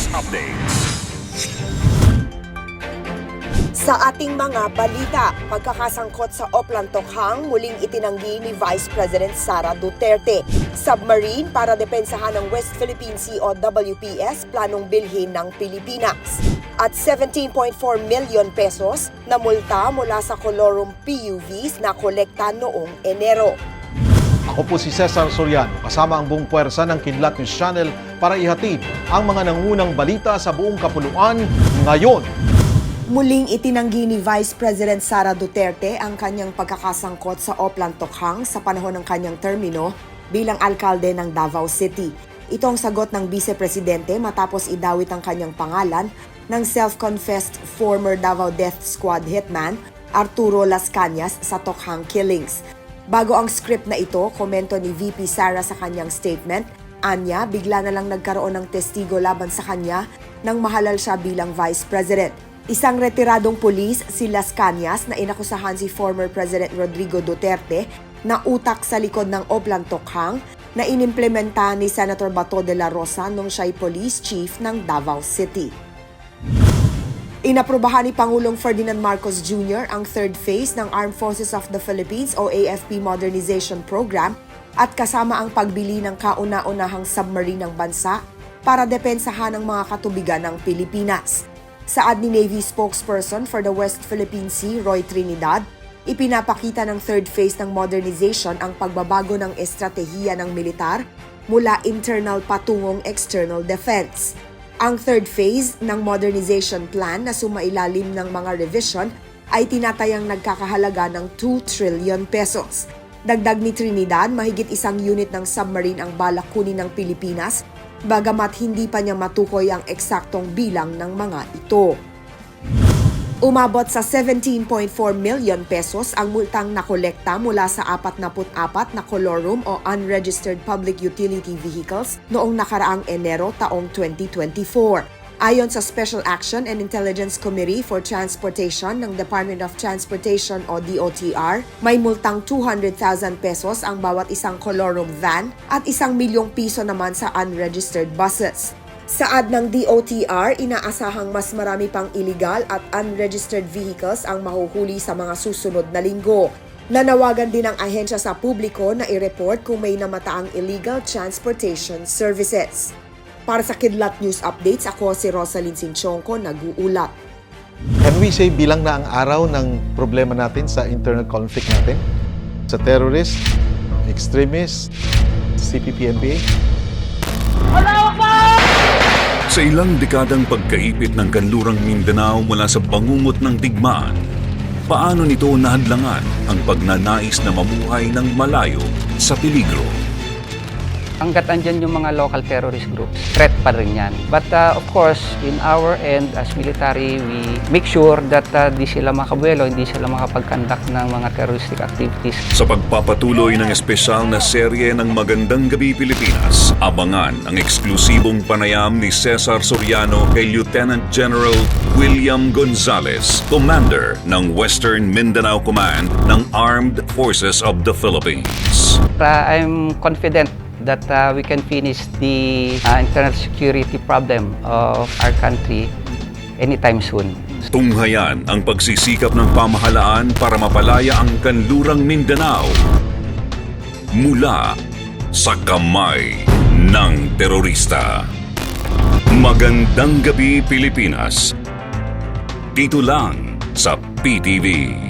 News Updates. Sa ating mga balita, pagkakasangkot sa Oplan Tokhang muling itinanggi ni Vice President Sara Duterte. Submarine para depensahan ng West Philippine Sea o WPS planong bilhin ng Pilipinas. At 17.4 million pesos na multa mula sa Colorum PUVs na kolekta noong Enero. Ako po si Cesar Soriano, kasama ang buong puwersa ng Kidlat News Channel para ihatid ang mga nangunang balita sa buong kapuluan ngayon. Muling itinanggi ni Vice President Sara Duterte ang kanyang pagkakasangkot sa Oplan Tokhang sa panahon ng kanyang termino bilang alkalde ng Davao City. Ito ang sagot ng Vice Presidente matapos idawit ang kanyang pangalan ng self-confessed former Davao Death Squad hitman Arturo Las Cañas sa Tokhang killings. Bago ang script na ito, komento ni VP Sara sa kanyang statement, Anya, bigla na lang nagkaroon ng testigo laban sa kanya nang mahalal siya bilang Vice President. Isang retiradong pulis, si Las Cañas, na inakusahan si former President Rodrigo Duterte na utak sa likod ng Oplan Tokhang na inimplementa ni Senator Bato de la Rosa nung siya'y police chief ng Davao City. Inaprubahan ni Pangulong Ferdinand Marcos Jr. ang third phase ng Armed Forces of the Philippines o AFP Modernization Program at kasama ang pagbili ng kauna-unahang submarine ng bansa para depensahan ang mga katubigan ng Pilipinas. Saad ni Navy spokesperson for the West Philippine Sea, Roy Trinidad, ipinapakita ng third phase ng modernization ang pagbabago ng estratehiya ng militar mula internal patungong external defense. Ang third phase ng modernization plan na sumailalim ng mga revision ay tinatayang nagkakahalaga ng 2 trillion pesos. Dagdag ni Trinidad, mahigit isang unit ng submarine ang balak kunin ng Pilipinas, bagamat hindi pa niya matukoy ang eksaktong bilang ng mga ito. Umabot sa 17.4 million pesos ang multang nakolekta mula sa 44 na colorum o unregistered public utility vehicles noong nakaraang Enero taong 2024. Ayon sa Special Action and Intelligence Committee for Transportation ng Department of Transportation o DOTR, may multang 200,000 pesos ang bawat isang colorum van at isang milyong piso naman sa unregistered buses. Saad ng DOTR, inaasahang mas marami pang illegal at unregistered vehicles ang mahuhuli sa mga susunod na linggo. Nanawagan din ang ahensya sa publiko na i-report kung may namataang illegal transportation services. Para sa Kidlat News Updates, ako si Rosalyn Sinchonko, nag-uulat. Can we say bilang na ang araw ng problema natin sa internal conflict natin? Sa terrorist, extremist, CPP-NPA? Sa ilang dekadang pagkaipit ng kanlurang Mindanao mula sa bangungot ng digmaan, paano nito nahadlangan ang pagnanais na mamuhay ng malayo sa peligro? Hanggat andyan yung mga local terrorist groups, threat pa rin yan. But uh, of course, in our end as military, we make sure that uh, di sila makabuelo, hindi sila makapag-conduct ng mga terroristic activities. Sa pagpapatuloy ng espesyal na serye ng Magandang Gabi Pilipinas, abangan ang eksklusibong panayam ni Cesar Soriano kay Lieutenant General William Gonzales, Commander ng Western Mindanao Command ng Armed Forces of the Philippines. Uh, I'm confident that uh, we can finish the uh, internal security problem of our country anytime soon. Tunghayan ang pagsisikap ng pamahalaan para mapalaya ang kanlurang Mindanao mula sa kamay ng terorista. Magandang gabi Pilipinas. Dito lang sa PTV.